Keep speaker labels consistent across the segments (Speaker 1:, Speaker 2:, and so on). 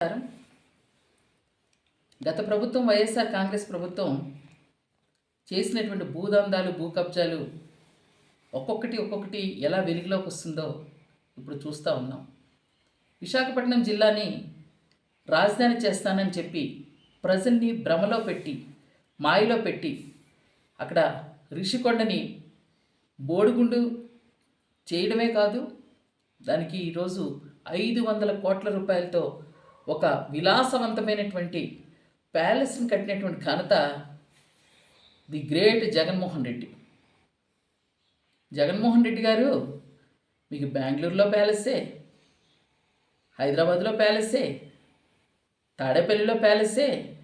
Speaker 1: నమస్కారం. గత ప్రభుత్వం వైఎస్ఆర్ కాంగ్రెస్ ప్రభుత్వం చేసినటువంటి భూదందాలు భూ కబ్జాలు ఒక్కొక్కటి ఒక్కొక్కటి ఎలా వెలుగులోకి వస్తుందో ఇప్పుడు చూస్తూ ఉన్నాం. విశాఖపట్నం జిల్లాని రాజధాని చేస్తానని చెప్పి ప్రజల్ని భ్రమలో పెట్టి మాయలో పెట్టి అక్కడ రిషికొండని బోడిగుండు చేయడమే కాదు దానికి ఈరోజు ఐదు వందల కోట్ల రూపాయలతో ఒక విలాసవంతమైనటువంటి ప్యాలెస్ని కట్టినటువంటి ఘనత ది గ్రేట్ జగన్మోహన్ రెడ్డి. జగన్మోహన్ రెడ్డి గారు మీకు బెంగళూరులో ప్యాలెస్సే హైదరాబాద్లో ప్యాలెస్సే తాడేపల్లిలో ప్యాలెస్సే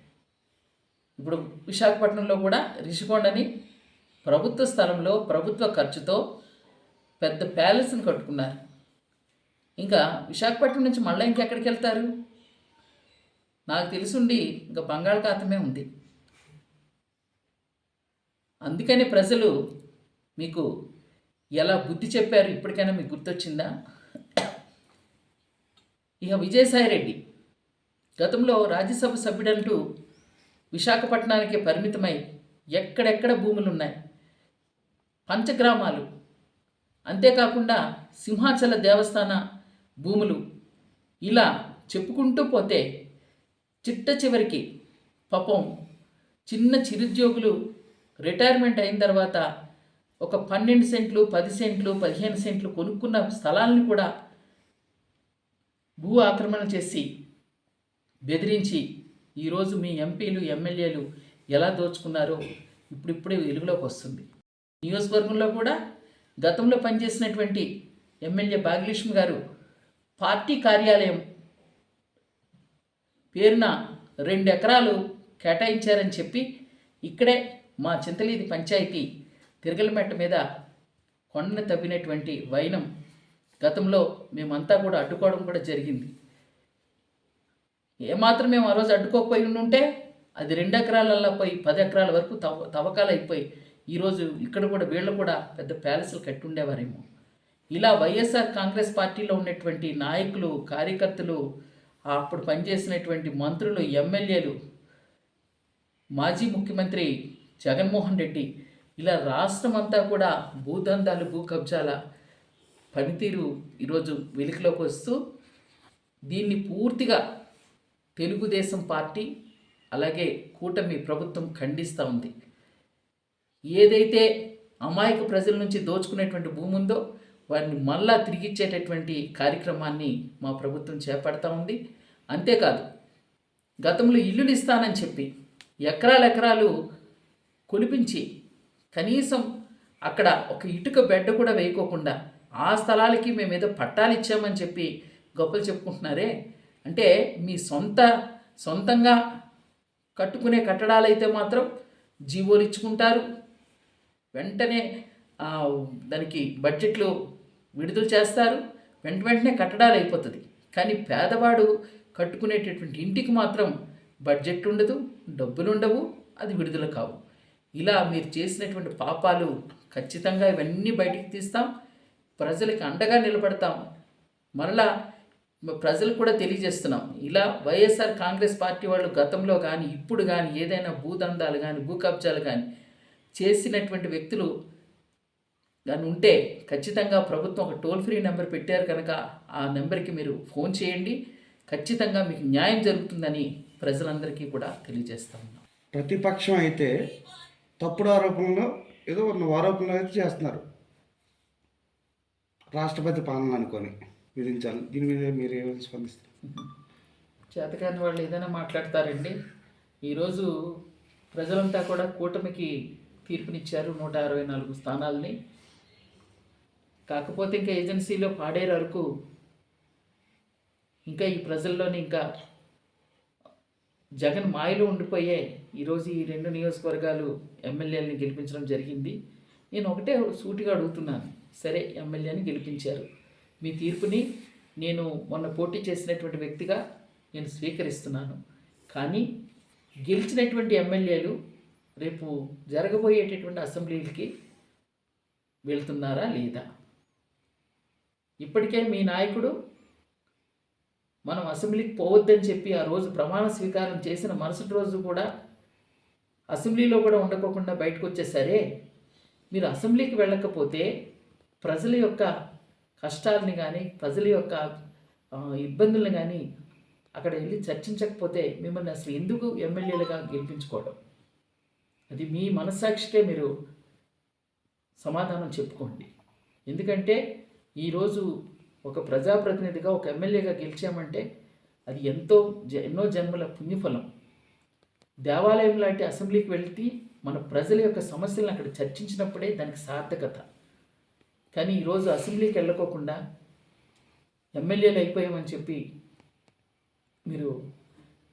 Speaker 1: ఇప్పుడు విశాఖపట్నంలో కూడా రిషికొండని ప్రభుత్వ స్థలంలో ప్రభుత్వ ఖర్చుతో పెద్ద ప్యాలెస్ని కట్టుకున్నారు. ఇంకా విశాఖపట్నం నుంచి మళ్ళీ ఇంకెక్కడికి వెళ్తారు? నాకు తెలుసుండి ఇంకా బంగాళాఖాతమే ఉంది. అందుకని ప్రజలు మీకు ఎలా బుద్ధి చెప్పారు ఇప్పటికైనా మీకు గుర్తొచ్చిందా? ఇక విజయసాయిరెడ్డి గతంలో రాజ్యసభ సభ్యుడంటూ విశాఖపట్నానికి పరిమితమై ఎక్కడెక్కడ భూములు ఉన్నాయి పంచగ్రామాలు అంతేకాకుండా సింహాచల దేవస్థాన భూములు ఇలా చెప్పుకుంటూ పోతే చిట్ట చివరికి పాపం చిన్న చిరుద్యోగులు రిటైర్మెంట్ అయిన తర్వాత ఒక పన్నెండు సెంట్లు పది సెంట్లు పదిహేను సెంట్లు కొనుక్కున్న స్థలాలను కూడా భూ ఆక్రమణ చేసి బెదిరించి ఈరోజు మీ ఎంపీలు ఎమ్మెల్యేలు ఎలా దోచుకున్నారో ఇప్పుడిప్పుడే వెలుగులోకి వస్తుంది. నియోజకవర్గంలో కూడా గతంలో పనిచేసినటువంటి ఎమ్మెల్యే భాగ్యలక్ష్మి గారు పార్టీ కార్యాలయం పేరున రెండు ఎకరాలు కేటాయించారని చెప్పి ఇక్కడే మా చింతలీది పంచాయతీ తిరగలమెట్ట మీద కొండను తవ్వినటువంటి వైనం గతంలో మేమంతా కూడా అడ్డుకోవడం కూడా జరిగింది. ఏమాత్రం మేము ఆ రోజు అడ్డుకోకపోయి ఉంటే అది రెండు ఎకరాలల్లో పోయి పది ఎకరాల వరకు తవ్వ తవ్వకాలు అయిపోయి ఈరోజు ఇక్కడ కూడా వీళ్ళు కూడా పెద్ద ప్యాలెస్లు కట్టి ఉండేవారేమో ఇలా వైఎస్ఆర్ కాంగ్రెస్ పార్టీలో ఉన్నటువంటి నాయకులు కార్యకర్తలు అప్పుడు పనిచేసినటువంటి మంత్రులు ఎమ్మెల్యేలు మాజీ ముఖ్యమంత్రి జగన్మోహన్ రెడ్డి. ఇలా రాష్ట్రం అంతా కూడా భూదందాలు భూ కబ్జాల పనితీరు ఈరోజు వెలుగులోకి వస్తూ దీన్ని పూర్తిగా తెలుగుదేశం పార్టీ అలాగే కూటమి ప్రభుత్వం ఖండిస్తూ ఉంది. ఏదైతే అమాయక ప్రజల నుంచి దోచుకునేటువంటి భూమి ఉందో వారిని మళ్ళా తిరిగిచ్చేటటువంటి కార్యక్రమాన్ని మా ప్రభుత్వం చేపడతా ఉంది. అంతేకాదు గతంలో ఇల్లులు ఇస్తానని చెప్పి ఎకరాల ఎకరాలు కొలిపించి కనీసం అక్కడ ఒక ఇటుక బెడ్ కూడా వేయకోకుండా ఆ స్థలాలకి మేము ఏదో పట్టాలు ఇచ్చామని చెప్పి గొప్పలు చెప్పుకుంటున్నారే. అంటే మీ సొంత సొంతంగా కట్టుకునే కట్టడాలైతే మాత్రం జీవోలు ఇచ్చుకుంటారు. వెంటనే దానికి బడ్జెట్లు విడుదల చేస్తారు. వెంట వెంటనే కట్టడాలు అయిపోతుంది. కానీ పేదవాడు కట్టుకునేటటువంటి ఇంటికి మాత్రం బడ్జెట్ ఉండదు డబ్బులు ఉండవు అది విడుదల కావు. ఇలా మీరు చేసినటువంటి పాపాలు ఖచ్చితంగా ఇవన్నీ బయటికి తీస్తాం. ప్రజలకి అండగా నిలబడతాం. మరలా ప్రజలు కూడా తెలియజేస్తున్నాం. ఇలా వైఎస్ఆర్ కాంగ్రెస్ పార్టీ వాళ్ళు గతంలో కానీ ఇప్పుడు కానీ ఏదైనా భూదందాలు కానీ భూ కబ్జాలు కానీ చేసినటువంటి వ్యక్తులు కానీ ఉంటే ఖచ్చితంగా ప్రభుత్వం ఒక టోల్ ఫ్రీ నెంబర్ పెట్టారు కనుక ఆ నెంబర్కి మీరు ఫోన్ చేయండి. ఖచ్చితంగా మీకు న్యాయం జరుగుతుందని ప్రజలందరికీ కూడా తెలియజేస్తా ఉన్నాం.
Speaker 2: ప్రతిపక్షం అయితే తప్పుడు ఆరోపణలు ఏదో ఉన్న ఆరోపణలు అయితే చేస్తున్నారు. రాష్ట్రపతి పాలన అనుకొని విధించాలి. దీని మీద మీరు ఏమైనా స్పందిస్తారు?
Speaker 1: చేతకాని వాళ్ళు ఏదైనా మాట్లాడతారండి. ఈరోజు ప్రజలంతా కూడా కూటమికి తీర్పునిచ్చారు నూట అరవై నాలుగు స్థానాలని. కాకపోతే ఇంకా ఏజెన్సీలో పాడేరు వరకు ఇంకా ఈ ప్రజల్లోని ఇంకా జగన్ మాయలో ఉండిపోయే ఈరోజు ఈ రెండు నియోజకవర్గాలు ఎమ్మెల్యేలని గెలిపించడం జరిగింది. నేను ఒకటే సూటిగా అడుగుతున్నాను. సరే ఎమ్మెల్యేని గెలిపించారు. మీ తీర్పుని నేను మొన్న పోటీ చేసినటువంటి వ్యక్తిగా నేను స్వీకరిస్తున్నాను. కానీ గెలిచినటువంటి ఎమ్మెల్యేలు రేపు జరగబోయేటటువంటి అసెంబ్లీలకి వెళ్తున్నారా లేదా? ఇప్పటికే మీ నాయకుడు మనం అసెంబ్లీకి పోవద్దని చెప్పి ఆ రోజు ప్రమాణ స్వీకారం చేసిన మరుసటి రోజు కూడా అసెంబ్లీలో కూడా ఉండకోకుండా బయటకు వచ్చేసరే మీరు అసెంబ్లీకి వెళ్ళకపోతే ప్రజల యొక్క కష్టాలని కానీ ప్రజల యొక్క ఇబ్బందులను కానీ అక్కడ వెళ్ళి చర్చించకపోతే మిమ్మల్ని అసలు ఎందుకు ఎమ్మెల్యేలుగా గెలిపించుకోవడం? అది మీ మనస్సాక్షికే మీరు సమాధానం చెప్పుకోండి. ఎందుకంటే ఈరోజు ఒక ప్రజాప్రతినిధిగా ఒక ఎమ్మెల్యేగా గెలిచామంటే అది ఎంతో జ- ఎన్నో జన్మల పుణ్యఫలం. దేవాలయం లాంటి అసెంబ్లీకి వెళ్తే మన ప్రజల యొక్క సమస్యలను అక్కడ చర్చించినప్పుడే దానికి సార్థకత. కానీ ఈరోజు అసెంబ్లీకి వెళ్ళకోకుండా ఎమ్మెల్యేలు అయిపోయామని చెప్పి మీరు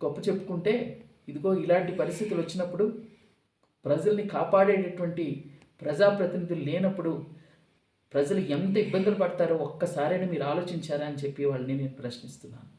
Speaker 1: గొప్ప చెప్పుకుంటే ఇదిగో ఇలాంటి పరిస్థితులు వచ్చినప్పుడు ప్రజల్ని కాపాడేటటువంటి ప్రజాప్రతినిధులు లేనప్పుడు ప్రజలు ఎంత ఇబ్బందులు పడతారో ఒక్కసారైనా మీరు ఆలోచించారా అని చెప్పి వాళ్ళని నేను ప్రశ్నిస్తున్నాను.